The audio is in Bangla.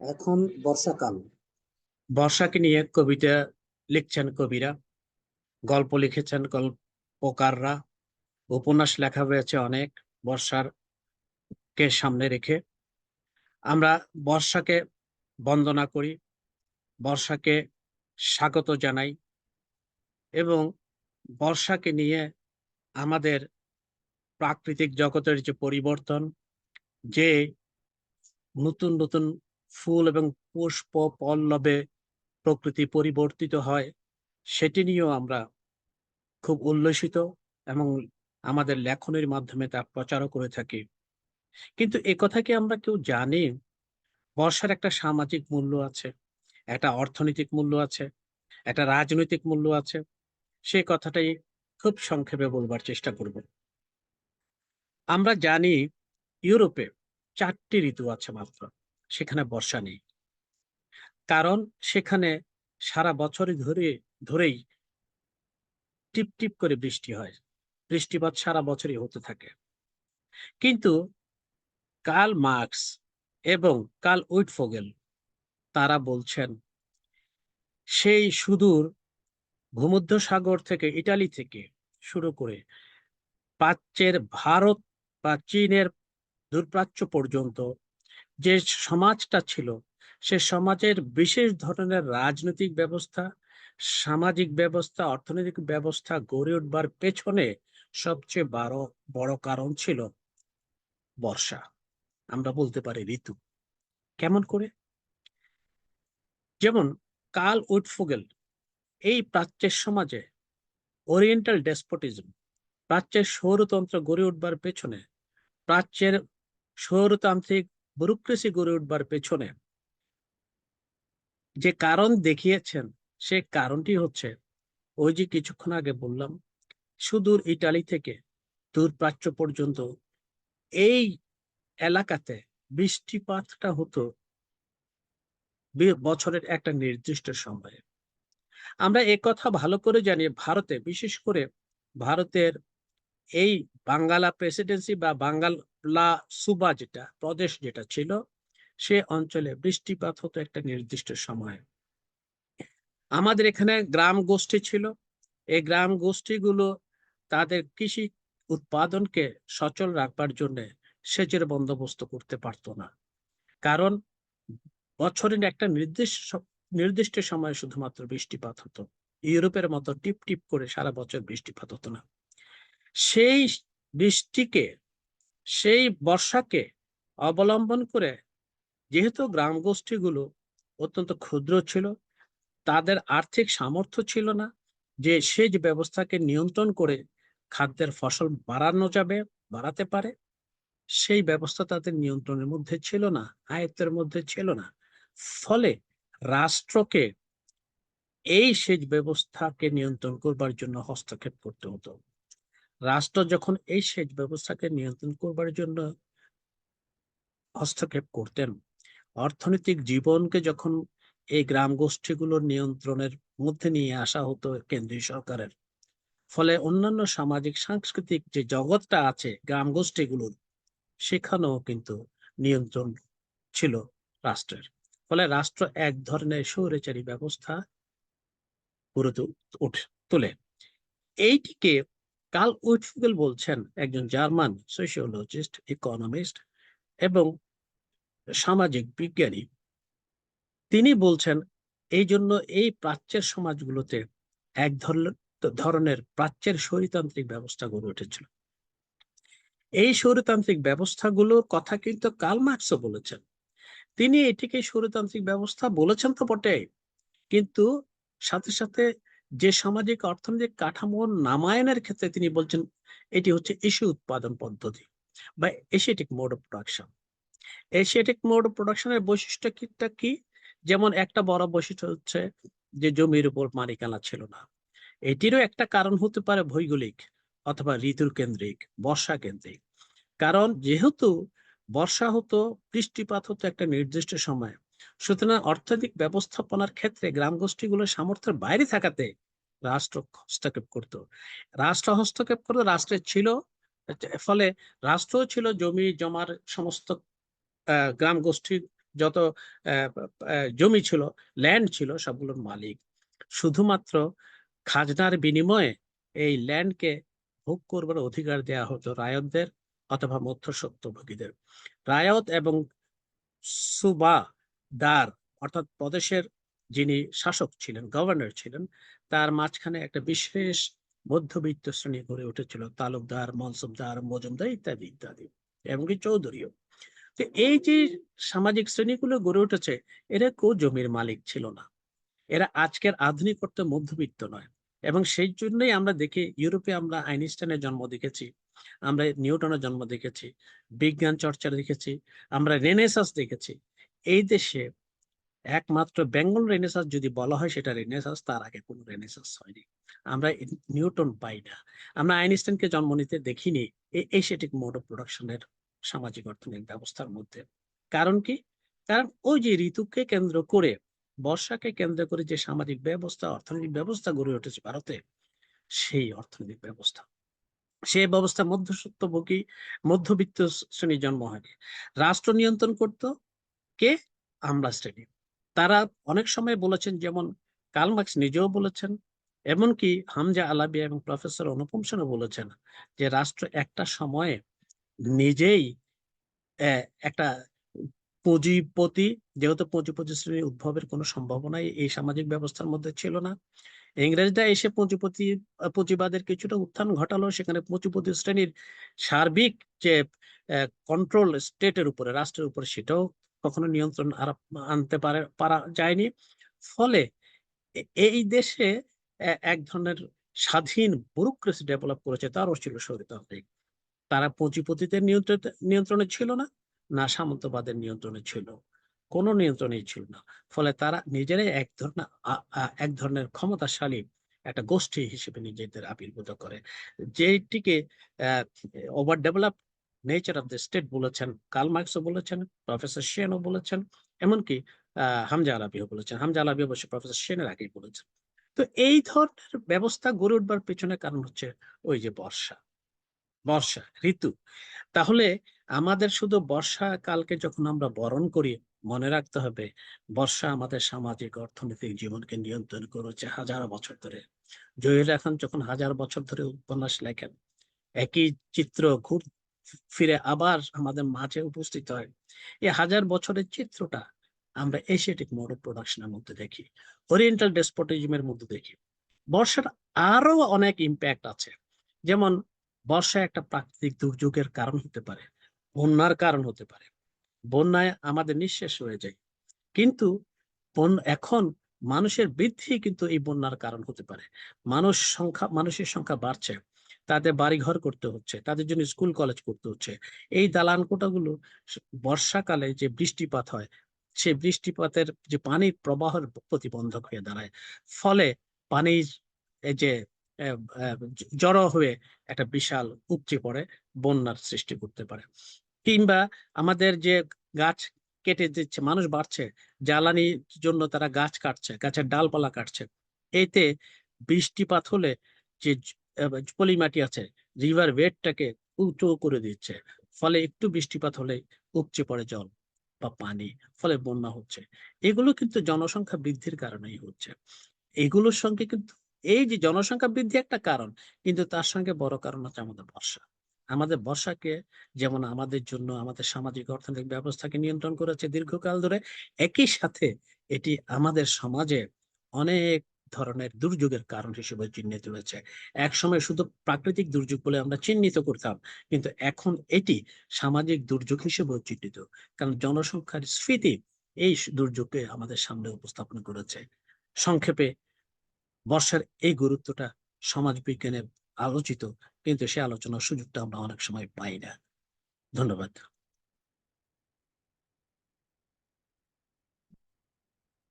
এখন বর্ষাকাল। বর্ষাকে নিয়ে কবিতা লিখছেন কবিরা, গল্প লিখেছেন গল্পকাররা, উপন্যাস লেখা হয়েছে অনেক বর্ষার কে সামনে রেখে। আমরা বর্ষাকে বন্দনা করি, বর্ষাকে স্বাগত জানাই এবং বর্ষাকে নিয়ে আমাদের প্রাকৃতিক জগতের যে পরিবর্তন, যে নতুন নতুন ফুল এবং পুষ্প পল্লবে প্রকৃতি পরিবর্তিত হয়। সেটি নিয়েও আমরা খুব উল্লসিত এবং আমাদের লেখনের মাধ্যমে তা প্রচারও করে থাকি। কিন্তু এ কথা কি আমরা কেউ জানি? বর্ষার একটা সামাজিক মূল্য আছে, একটা অর্থনৈতিক মূল্য আছে, একটা রাজনৈতিক মূল্য আছে। সেই কথাটাই খুব সংক্ষেপে বলবার চেষ্টা করব। আমরা জানি ইউরোপে চারটি ঋতু আছে মাত্র। সেখানে বর্ষা নেই। কারণ সেখানে সারা বছরই ধরে, ধরেই টিপ টিপ করে বৃষ্টি হয়। বৃষ্টিপাত সারা বছরই হতে থাকে। কিন্তু কাল মার্কস এবং কাল উইটফোগেল, তারা বলছেন, সেই সুদূর ভূমধ্য সাগর থেকে, ইটালি থেকে শুরু করে প্রাচ্যের ভারত বা চীনের দূরপ্রাচ্য পর্যন্ত যে সমাজটা ছিল, সে সমাজের বিশেষ ধরনের রাজনৈতিক ব্যবস্থা, সামাজিক ব্যবস্থা, অর্থনৈতিক ব্যবস্থা গড়ে উঠবার পেছনে সবচেয়ে বড় বড় কারণ ছিল বর্ষা। আমরা বলতে পারি ঋতু। কেমন করে? যেমন কাল উডফুগেল এই প্রাচ্যের সমাজে ওরিয়েন্টাল ডেসপোটিজম, প্রাচ্যের সৌরতন্ত্র গড়ে উঠবার পেছনে প্রাচ্যের সৌরতান্ত্রিক ব্যুরোক্রেসি গড়ে উঠবার পেছনে যে কারণ দেখিয়েছেন, সে কারণটি হচ্ছে ওই যে কিছুক্ষণ আগে বললাম, সুদূর ইটালি থেকে দূর প্রাচ্য পর্যন্ত এই এলাকাতে বৃষ্টিপাতটা হতো বছরের একটা নির্দিষ্ট সময়ে। আমরা এ কথা ভালো করে জানি ভারতে, বিশেষ করে ভারতের এই বাঙ্গালা প্রেসিডেন্সি বা বাঙ্গালা সুবা যেটা, প্রদেশ যেটা ছিল, সে অঞ্চলে বৃষ্টিপাত হতো একটা নির্দিষ্ট সময়ে। আমাদের এখানে গ্রাম গোষ্ঠী ছিল। এই গ্রাম গোষ্ঠীগুলো তাদের কৃষি উৎপাদনকে সচল রাখবার জন্য সেচের বন্দোবস্ত করতে পারতো না। কারণ বছরের একটা নির্দিষ্ট নির্দিষ্ট সময়ে শুধুমাত্র বৃষ্টিপাত হতো। ইউরোপের মতো টিপ টিপ করে সারা বছর বৃষ্টিপাত হতো না। সেই বৃষ্টিকে সেই বর্ষাকে অবলম্বন করে যেহেতু গ্রাম গোষ্ঠীগুলো অত্যন্ত ক্ষুদ্র ছিল, তাদের আর্থিক সামর্থ্য ছিল না যে সেচ ব্যবস্থাকে নিয়ন্ত্রণ করে খাদ্যের ফসল বাড়ানো যাবে, বাড়াতে পারে, সেই ব্যবস্থা তাদের নিয়ন্ত্রণের মধ্যে ছিল না, আয়ত্তের মধ্যে ছিল না। ফলে রাষ্ট্রকে এই সেচ ব্যবস্থাকে নিয়ন্ত্রণ করবার জন্য হস্তক্ষেপ করতে হতো। রাষ্ট্র যখন এই সেচ ব্যবস্থাকে নিয়ন্ত্রণ করবার জন্য হস্তক্ষেপ করতেন, অর্থনৈতিক জীবনকে যখন এই গ্রাম গোষ্ঠীগুলোর নিয়ন্ত্রণের মধ্যে নিয়ে আসা হতো কেন্দ্রীয় সরকারের। ফলে অন্যান্য সামাজিক, সাংস্কৃতিক যে জগৎটা আছে গ্রাম গোষ্ঠীগুলোর সেখানেও কিন্তু নিয়ন্ত্রণ ছিল রাষ্ট্রের। ফলে রাষ্ট্র এক ধরনের সৌরচারী ব্যবস্থা গড়ে তোলে। এইটিকে কাল উইটফুগেল বলছেন একজন জার্মান সোশিওলজিস্ট, ইকোনমিস্ট এবং সামাজিক বিজ্ঞানী। তিনি বলছেন, এই জন্য এই প্রাচ্যের সমাজগুলোতে এক ধরনের প্রাচ্যের স্বৈরতান্ত্রিক ব্যবস্থা গড়ে উঠেছিল। এই স্বৈরতান্ত্রিক ব্যবস্থাগুলোর কথা কিন্তু কাল মার্কসও বলেছেন। তিনি এটিকে স্বৈরতান্ত্রিক ব্যবস্থা বলেছেন তো বটে কিন্তু সাথে সাথে যে সামাজিক অর্থনৈতিক কাঠামো নামায়নের ক্ষেত্রে তিনি বলছেন, এটি হচ্ছে ইস্যু উৎপাদন পদ্ধতি বা Asiatic mode of production. Asiatic mode of প্রোডাকশনের বৈশিষ্ট্যটা কি? যেমন একটা বড় বৈশিষ্ট্য হচ্ছে যে জমির উপর মালিকানা ছিল না। এটিরও একটা কারণ হতে পারে ভৌগোলিক অথবা ঋতুর কেন্দ্রিক, বর্ষা কেন্দ্রিক। কারণ যেহেতু বর্ষা হতো, বৃষ্টিপাত হতো একটা নির্দিষ্ট সময় সুতরাং অর্থনৈতিক ব্যবস্থাপনার ক্ষেত্রে গ্রাম গোষ্ঠীগুলোর সামর্থ্যের বাইরে থাকাতে রাষ্ট্র হস্তক্ষেপ করত। রাষ্ট্র হস্তক্ষেপ করতো রাষ্ট্রের ছিল, ফলে রাষ্ট্র ছিল জমি জমার সমস্ত গ্রাম গোষ্ঠীর যত জমি ছিল ল্যান্ড ছিল, সবগুলোর মালিক। শুধুমাত্র খাজনার বিনিময়ে এই ল্যান্ডকে ভোগ করবার অধিকার দেওয়া হতো রায়তদের অথবা মধ্যস্বত্বভোগীদের রায়ত এবং সুবাদার অর্থাৎ প্রদেশের যিনি শাসক ছিলেন গভর্নর ছিলেন, তার মাঝখানে একটা বিশেষ মধ্যবিত্ত শ্রেণি গড়ে উঠেছিল। তালুকদার মনসুবদার মজুমদার ইত্যাদি ইত্যাদি, এমনকি চৌধুরীও। তো এই যে সামাজিক শ্রেণীগুলো গড়ে উঠেছে, এরা কেউ জমির মালিক ছিল না। এরা আজকের আধুনিক অর্থে মধ্যবিত্ত নয়। এবং সেই জন্যই আমরা দেখি, ইউরোপে আমরা আইনস্টাইনের জন্ম দেখেছি, আমরা নিউটনের জন্ম দেখেছি, বিজ্ঞান চর্চা দেখেছি, আমরা রেনেসাস দেখেছি। এই দেশে একমাত্র বেঙ্গল রেনেসাস যদি বলা হয়, সেটা রেনেসাস তার আগে কোনো রেনেসাস হয়নি। আমরা নিউটন পাই না। আমরা আইনস্টাইনকে জন্ম নিতে দেখিনি এই এশিয়াটিক মোড অফ প্রোডাকশনের সামাজিক অর্থনৈতিক ব্যবস্থার মধ্যে। কারণ কি? কারণ ওই যে ঋতুকে কেন্দ্র করে, বর্ষাকে কেন্দ্র করে যে সামাজিক ব্যবস্থা, অর্থনৈতিক ব্যবস্থা গড়ে উঠেছে ভারতে, সেই অর্থনৈতিক ব্যবস্থা। সেই ব্যবস্থা মধ্যস্বত্বভোগী মধ্যবিত্ত শ্রেণির জন্ম হয়নি। রাষ্ট্র নিয়ন্ত্রণ করত কে? আমরা শ্রেণি তারা অনেক সময় বলেছেন, যেমন কার্ল মার্কস নিজেও বলেছেন, এমনকি হামজা আলাবিয়া এবং প্রফেসর অনুপম সেনও বলেছেন যে রাষ্ট্র একটা সময়ে নিজেই একটা পুঁজিপতি, যেহেতু পুঁজিপতি শ্রেণির উদ্ভবের কোনো সম্ভাবনাই এই সামাজিক ব্যবস্থার মধ্যে ছিল না। ইংরেজরা এসে পুঁজিপতি, পুঁজিবাদের কিছুটা উত্থান ঘটালো, সেখানে পুঁজিপতি শ্রেণির সার্বিক যে কন্ট্রোল স্টেটের উপরে, রাষ্ট্রের উপরে, সেটাও কখনো নিয়ন্ত্রণ আনতে পারে, পারা যায়নি। ফলে এই দেশে এক ধরনের স্বাধীন ব্যুরোক্রেসি ডেভেলপ করেছে তারও ছিল স্বৈরতান্ত্রিক তারা পুঁজিপতিদের নিয়ন্ত্রণ নিয়ন্ত্রণে ছিল না না সামন্তবাদের নিয়ন্ত্রণে ছিল। কোনো নিয়ন্ত্রণেই ছিল না। ফলে তারা নিজেরাই এক ধরনের এক ধরনের ক্ষমতাশালী একটা গোষ্ঠী হিসেবে নিজেদের আবির্ভূত করে। যেটিকে over develop nature of the state বলেছেন কার্ল মার্কসও বলেছেন প্রফেসর সেনও বলেছেন, এমনকি হামজা আলাবিও বলেছেন। হামজা আলাবি অবশ্য প্রফেসর সেনের আগেই বলেছেন। তো এই ধরনের ব্যবস্থা গড়ে উঠবার পেছনে কারণ হচ্ছে ওই যে বর্ষা। বর্ষা, ঋতু। তাহলে আমাদের শুধু বর্ষাকালকে যখন আমরা বরণ করি, মনে রাখতে হবে, বর্ষা আমাদের সামাজিক অর্থনৈতিক জীবনকে নিয়ন্ত্রণ করেছে হাজার বছর ধরে। জহির এখন যখন হাজার বছর ধরে উপন্যাস লেখেন, একই চিত্র ঘুর ফিরে আবার আমাদের মাঝে উপস্থিত হয়। এই হাজার বছরের চিত্রটা আমরা এশিয়াটিক মোড প্রোডাকশনের মধ্যে দেখি ওরিয়েন্টাল ডেসপোটিজমের মধ্যে দেখি। বর্ষার আরও অনেক ইম্প্যাক্ট আছে। যেমন বর্ষা একটা প্রাকৃতিক দুর্যোগের কারণ হতে পারে, বন্যার কারণ হতে পারে। বন্যায় আমাদের নিঃশেষ হয়ে যায়। কিন্তু এখন মানুষের বৃদ্ধি কিন্তু এই বন্যার কারণ হতে পারে। মানুষ সংখ্যা, মানুষের সংখ্যা বাড়ছে। তাদের বাড়ি ঘর করতে হচ্ছে, তাদের জন্য স্কুল কলেজ করতে হচ্ছে। এই দালান কোটাগুলো বর্ষাকালে যে বৃষ্টিপাত হয় সেই বৃষ্টিপাতের যে পানির প্রবাহের প্রতিবন্ধক হয়ে দাঁড়ায়। ফলে পানির যে জড়ো হয়ে একটা বিশাল উপচে পড়ে, বন্যার সৃষ্টি করতে পারে। কিংবা আমাদের যে গাছ কেটে দিচ্ছে, মানুষ বাড়ছে জ্বালানির জন্য তারা গাছ কাটছে, গাছের ডালপালা কাটছে। এতে বৃষ্টিপাত হলে যে পলি মাটি আছে রিভার ওয়েটটাকে উঁচু করে দিচ্ছে। ফলে একটু বৃষ্টিপাত হলে উপচে পড়ে জল বা পানি, ফলে বন্যা হচ্ছে। এগুলো কিন্তু জনসংখ্যা বৃদ্ধির কারণেই হচ্ছে। এগুলোর সঙ্গে কিন্তু, এই যে জনসংখ্যা বৃদ্ধি একটা কারণ, কিন্তু তার সঙ্গে বড় কারণ হচ্ছে আমাদের বর্ষা। আমাদের বর্ষাকে যেমন আমাদের জন্য আমাদের সামাজিক অর্থনৈতিক ব্যবস্থাকে নিয়ন্ত্রণ করেছে দীর্ঘকাল ধরে, একই সাথে এটি আমাদের সমাজে অনেক ধরনের দুর্যোগের কারণ হিসেবে চিহ্নিত হয়েছে এক সময় শুধু প্রাকৃতিক দুর্যোগ বলে আমরা চিহ্নিত করতাম, কিন্তু এখন এটি সামাজিক দুর্যোগ হিসেবেও চিহ্নিত, কারণ জনসংখ্যার স্ফীতি এই দুর্যোগকে আমাদের সামনে উপস্থাপন করেছে। সংক্ষেপে, বর্ষার এই গুরুত্বটা সমাজ বিজ্ঞানে আলোচিত, কিন্তু সে আলোচনার সুযোগটা আমরা অনেক সময় পাই না। ধন্যবাদ।